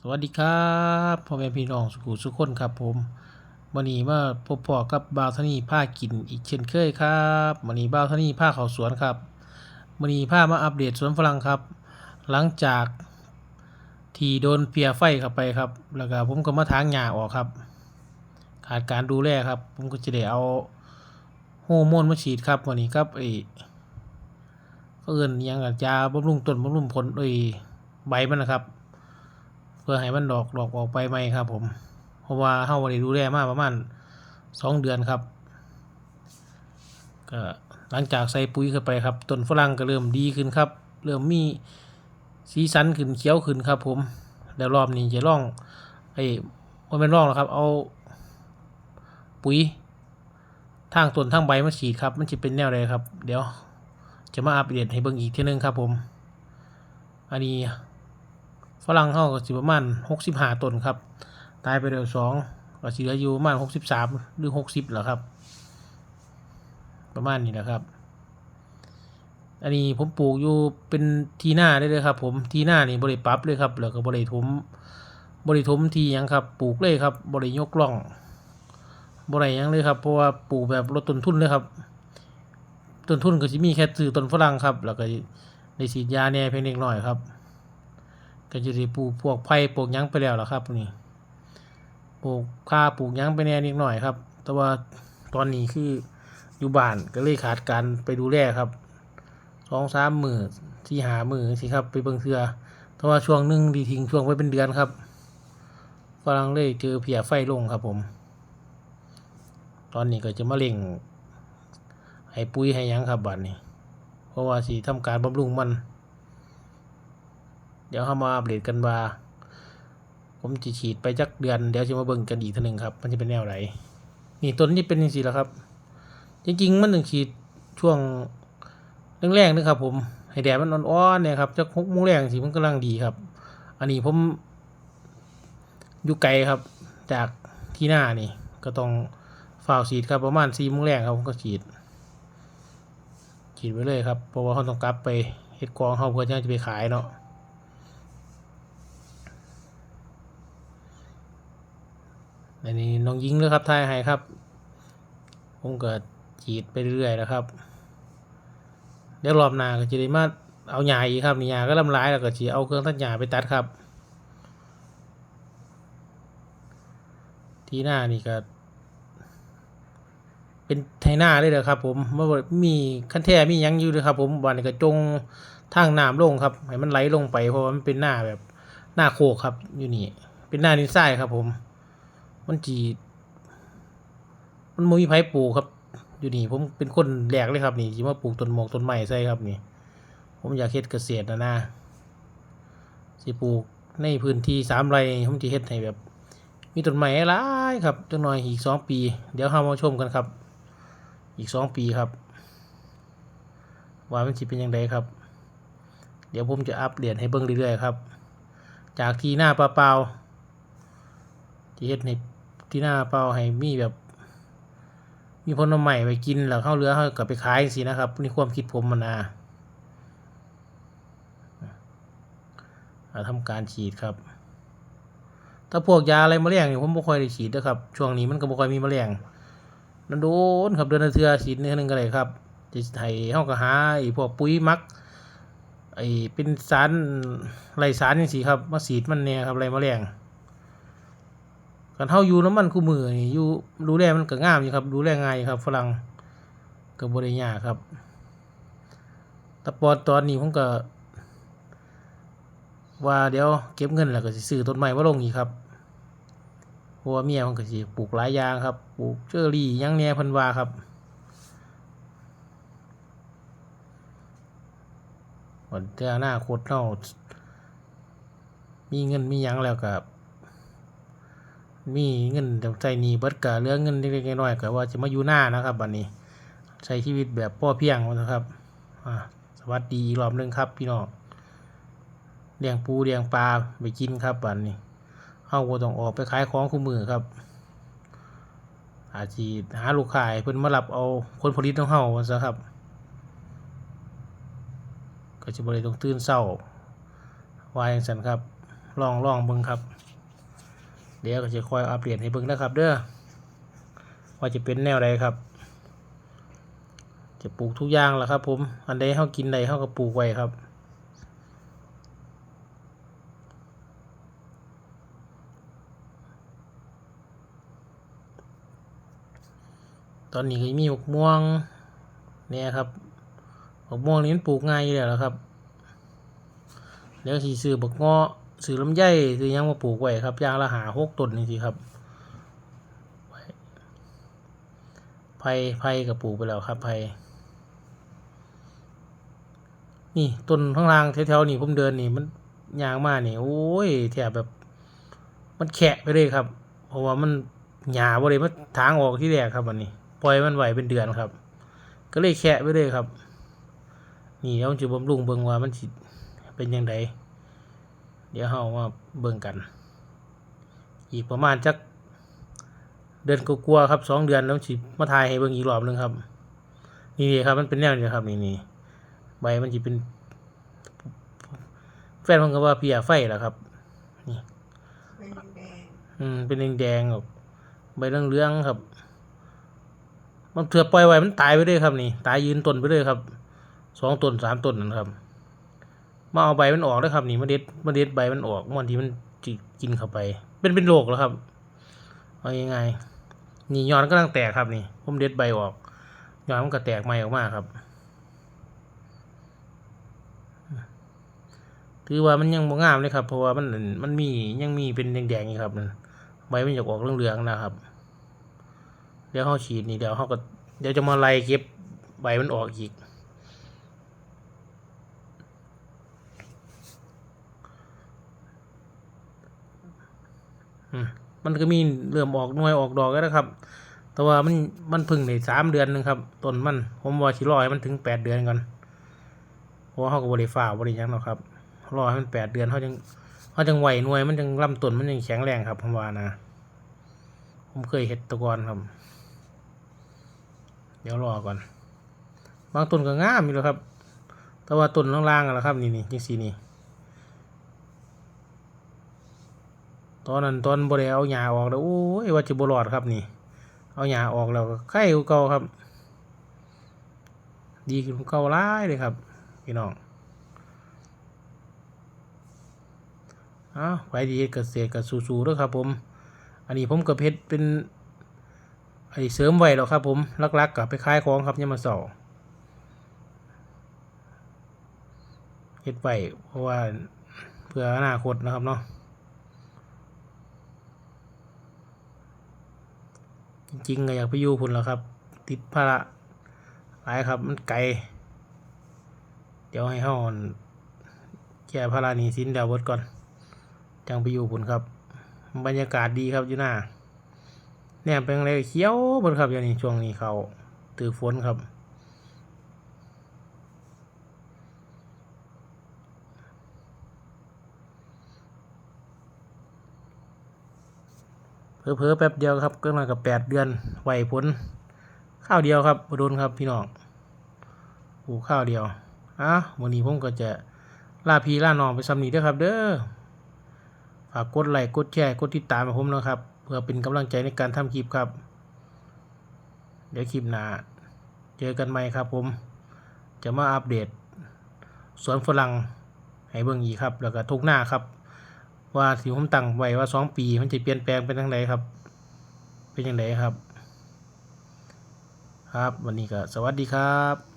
สวัสดีครับพ่อแม่พี่น้องสุขุสุขคนครับผมวันนี้มาพบปอกับบ่าวทานีผ้ากินอีกเช่นเคยครับวันนี้บ่าวทานีผ้าเขาสวนครับวันนี้ผ้ามาอัปเดตสวนฝรั่งครับ หลังจากที่โดนเพียไฟเข้าไปครับ แล้วก็ผมก็มาทางหญ้าออกครับ ขาดการดูแลครับ ผมก็จะได้เอาโฮอร์โมนมาฉีดครับวันนี้ครับไอ้ก็เอื่นอิหยังกับยาบำรุงต้นบำรุงผลไอ้ใบมันนะครับ พื่อให้มันดอกดอกออกไปใหม่ครับ ผม เพราะว่าเฮาได้ดูแลมาประมาณสองเดือนครับก็หลังจากใส่ปุ๋ยเข้าไปครับต้นฝรั่งก็เริ่มดีขึ้นครับ เริ่มมีสีสันขึ้นเขียวขึ้นครับ ผมแล้วรอบนี้จะลองไอ้บ่แม่นลองหรอกครับ เอา ปุ๋ยทางต้นทางใบมาฉีดครับ มันจะเป็นแนวใดครับ เดี๋ยว จะมาอัปเดตให้เบิ่งอีกทีนึงครับ ผม อันนี้ ฝรั่งเข้าก็สิประมาณหกสิบห้าต้นครับ ตายไปเดียวสองก็สิเหลืออยู่ประมาณหกสิบสามหรือหกสิบเหรอครับ ประมาณนี้แหละครับ อันนี้ผมปลูกอยู่เป็นทีหน้าได้เลยครับ ผมทีหน้านี่บริปรับเลยครับแล้วก็บริถมบริถมทียังครับ ปลูกเลยครับ บริยกล่องบริยังเลยครับเพราะว่าปลูกแบบลดต้นทุนเลยครับต้นทุนก็จะมีแค่ซื้อต้นฝรั่งครับ แล้วก็ในฉีดยาแน่เพียงเล็กน้อยครับ ก็จะได้ปลูกพวกไผ่ปลูกยังไปแล้วล่ะครับนี่ปลูกข้าปลูกยังไปแน่นิดหน่อยครับ แต่ว่าตอนนี้คืออยู่บ้านก็เลยขาดการไปดูแลครับสองสามมือที่หามือสิครับ ไปเบิ่งเทือแต่ว่าช่วงหนึ่งดีทิ้งช่วงไว้เป็นเดือนครับฝรั่งเลยเจอเพียไฟลงครับผม ตอนนี้ก็จะมาเล่งให้ปุ๋ยให้ยังครับบัดนี้ เพราะว่าสิทำการบำรุงมัน เดี๋ยวเขามาอัปเดตกันว่า ผมจะฉีดไปจักเดือน เดี๋ยวจะมาเบิ่งกันอีกทีหนึ่งครับ มันจะเป็นแนวไหนนี่ต้นนี้เป็นยังสีแล้วครับ จริงๆ มันต้องฉีดช่วงแรกๆนะครับ ผมให้แดดมันอ่อนๆเนี่ยครับจักหกโมงแรงสิมันกำลังดีครับ อันนี้ผมอยู่ไกลครับ จากที่หน้านี่ ก็ต้องฝ่าวฉีดครับประมาณสี่โมงแรงครับผมก็ฉีดฉีดไปเลยครับเพราะว่าเขาต้องกลับไปเฮ็ดกองเขาเพื่อจะไปขายเนาะ อันนี้น้องยิงเลยครับทายให้ครับ ผมก็ฉีดไปเรื่อยนะครับเดี๋ยวรอบหน้าก็จะได้มาเอาหญ้าอีกครับนี่หญ้าก็ลำลายแล้วก็จะเอาเครื่องตัดหญ้าไปตัดครับ ที่หน้านี่ก็เป็นไทหน้าเลยเหรอครับ ผมเมื่อมีขั้นแท้มียังอยู่เลยครับ ผมวันนี้ก็จงทางน้ำลงครับให้มันไหลลงไปเพราะว่ามันเป็นหน้าแบบหน้าโคกครับอยู่นี่เป็นหน้าดินทรายครับผม มันจีมันมีไผปลูกครับ อยู่นี่ผมเป็นคนแรกเลยครับ นี่ที่มาปลูกต้นหมอกต้นไม้ใส่ครับนี่ ผมอยากเฮ็ดเกษตรนะนะสิปลูกในพื้นที่สามไร่ผมจะเฮ็ดให้แบบ มีต้นไม้หลายครับจังหน่อยอีกสองปี เดี๋ยวเรามาชมกันครับ อีกสองปีครับ ว่ามันสิเป็นยังไงครับ เดี๋ยวผมจะอัปเดตให้เบิ่งเรื่อยๆครับ จากที่หน้าเปล่าๆที่เฮ็ดให้ ที่หน้าเปล่าให้มีแบบ มีผลใหม่ไปกินแล้วเข้าเรือเขากลับไปขายสินะครับนี่ความคิดผมมันนะอ่าทำการฉีดครับ ถ้าพวกยาอะไรมาแรงเนี่ยผมไม่ค่อยได้ฉีดนะครับ ช่วงนี้มันก็ไม่ค่อยมีแมลงนั่นโดนครับเดือนเทือฉีดเนื้อหนึ่งก็เลยครับจะให้เฮาก็หาไอ้พวกปุ๋ยมักไอ้เป็นสารไรสารนี่สิครับมาฉีดมันเนี่ยครับอะไรมาแรง กันเท่าอยู่น้ำมันคู่มือนี่อยู่ดูแลมันก็งามอยู่ครับ ดูแลง่ายครับฝรั่งกับบริยาครับแต่ปอนตอนนี้ผมก็ ว่าเดี๋ยวเก็บเงินแล้วก็สิซื้อต้นไม้มาลงอีกครับเพราะว่าเมียมันก็สิปลูกหลายอย่างครับปลูกเชอรี่ยังแน่พิ่นวาครับวันเจ้าหน้าโคตรเนามีเงินมียังแล้วก็ มีเงินแต่ใจหนี้เบิดกะเหลืองเงินเล็กๆน้อยๆก็ว่าจะมาอยู่หน้านะครับบัดนี้ใช้ชีวิตแบบพ่อเพียงนะครับสวัสดีอีกรอบหนึงครับพี่น้องเลี้ยงปูเลี้ยงปลาไปกินครับบัดนี้เฮาก็ต้องออกไปขายของคู่มือครับ อาจสิหาลูกค้าให้เพิ่นมารับเอาผลผลิตของเฮาว่าซะครับ ก็จะบ่ได้ต้องตื่นเช้าว่าจังซั่นครับลองลองเบิ่งครับ ดี๋ยวก็จะคอยอัปเดตให้เบิ่งนะครับ เด้อว่าจะเป็นแนวใดครับ จะปลูกทุกอย่างแหละครับ ผม อันใดเฮากินใดเฮาก็ปลูกไว้ครับ ตอนนี้ก็มีบักม่วงเนี่ยครับบักม่วงนี่มันปลูกง่ายอยู่แล้วครับเดี๋ยวสิซื้อบักเงาะ ซื้อลำไยซื้อยังมาปลูกไว้ครับยางละหาหกต้นนี่สิครับไผ่ไผ่ก็ปลูกไปแล้วครับไผ่นี่ต้นข้างล่างแถวๆนี่ผมเดินนี่มันยางมานี่โอ้ยแถบแบบ มันแขะไปเลยครับ เพราะว่ามันหญ้าบ่ได้มันทางออกที่แรกครับอันนี้ปล่อยมันไหวเป็นเดือนครับ ก็เลยแคะไปเลยครับ นี่เดี๋ยวจะบำรุงเบิงว่ามันสิเป็นยังไง ดี๋ยวเรามาเบิ่งกัน อีกประมาณจักเดือนกลัวาๆครับสองเดือนแล้วสิมาถ่ายให้เบิ่งอีกรอบหนึงครับ นี่ครับมันเป็นแนวนี้ครับนี่นี่ใบมันจะเป็น แฟนผมก็ว่าเพียไฟแหละครับเป็นแดงอืมเป็นแดงๆแบบใบเหลืองๆครับมันเถื่อปล่อยไว้มันตายไปเลยครับนี่ ตายยืนต้นไปเลยครับสองต้นสามต้นนั่นครับ มาเอาใบมันออกเลยครับ นี่มาเด็ดมาเด็ดใบมันออกบางทีมันจิกินเข้าไป เป็นเป็นโรคแล้วครับเอายังไงนี่ยอดก็ลังแตกครับนี่ ผมเด็ดใบออกยอดมันก็แตกใหม่ออกมาครับ ถือว่ามันยังบ่งามเลยครับ เพราะว่ามันมันมียังมีเป็นแดงๆอยู่ครับใบมันอยากออกเหลืองๆนะครับเดี๋ยวเขาฉีดนี่เดี๋ยวเขาก็เดี๋ยวจะมาไล่เก็บใบมันออกอีก มันก็มีเริ่มออกหน่วยออกดอกแล้วนะครับ แต่ว่ามันมันพึ่งในสามเดือนหนึงครับต้นมันผมว่าสิรอให้มันถึงแปดเดือนก่อนเพราะว่าเขาก็บริฟ้าบริยังหรอกครับรอให้มันแปดเดือนเขาจึงเขาจึงไหวหน่วยมันจึงลำต้นมันจึงแข็งแรงครับผมว่านะผมเคยเห็ดตะกอนครับ เดี๋ยวรอก่อน บางต้นก็ง่ามอยู่แล้วครับ แต่ว่าต้นล่างๆอะละครับ นี่นี่จังสีนี่ ตอนนั้นตอนบริเอาหญ้าออกแล้วโอ้ยว่าจะบรอดครับนี่ เอาหญ้าออกแล้วไข่กว่าเก่าครับ ดีขึ้นกว่าเก่าร้ายเลยครับ พี่น้องอ้าวไปดีเกษตรกับสู้ๆด้วยครับ ผม อันนี้ผมกับเพชรเป็นไอ้เสริมไว้หรอกครับ ผมลักๆกับไปขายของครับยามมาสาร์เฮ็ดไว้เพราะว่าเพื่ออนาคตนะครับเนาะ จริงๆก็อยากไปอยู่พุ่นแล้วครับ ติดภาระหลายครับมันไกล เดี๋ยวให้เฮาอั่นแก้ภาระหนี้สินเดี๋ยวบดก่อน จังไปอยู่พุ่นครับ บรรยากาศดีครับอยู่หน้าเนี่ยเป็นอะไรเขียวบนครับอย่างนี้ช่วงนี้เขาตือฝนครับ เพอๆแป๊บเดียวครับก็มากับแปดเดือนไหวผลข้าวเดียวครับบโดนครับพี่น้องปลูกข้าวเดียวอะวันนี้ผมก็จะลาพี่ลาน้องไปสำนีเด้อครับ เด้อฝากกดไลค์กดแชร์กดติดตามผมนะครับ เพื่อเป็นกำลังใจในการทำคลิปครับ เดี๋ยวคลิปหน้าเจอกันใหม่ครับผม จะมาอัปเดต สวนฝรั่งให้เบิ่งอีกครับ แล้วก็ทุกหน้าครับ ว่าสีผมตั้งไว้ว่าสองปี มันจะเปลี่ยนแปลงเป็นทางไหนครับ เป็นยังไงครับ ครับวันนี้ก็สวัสดีครับ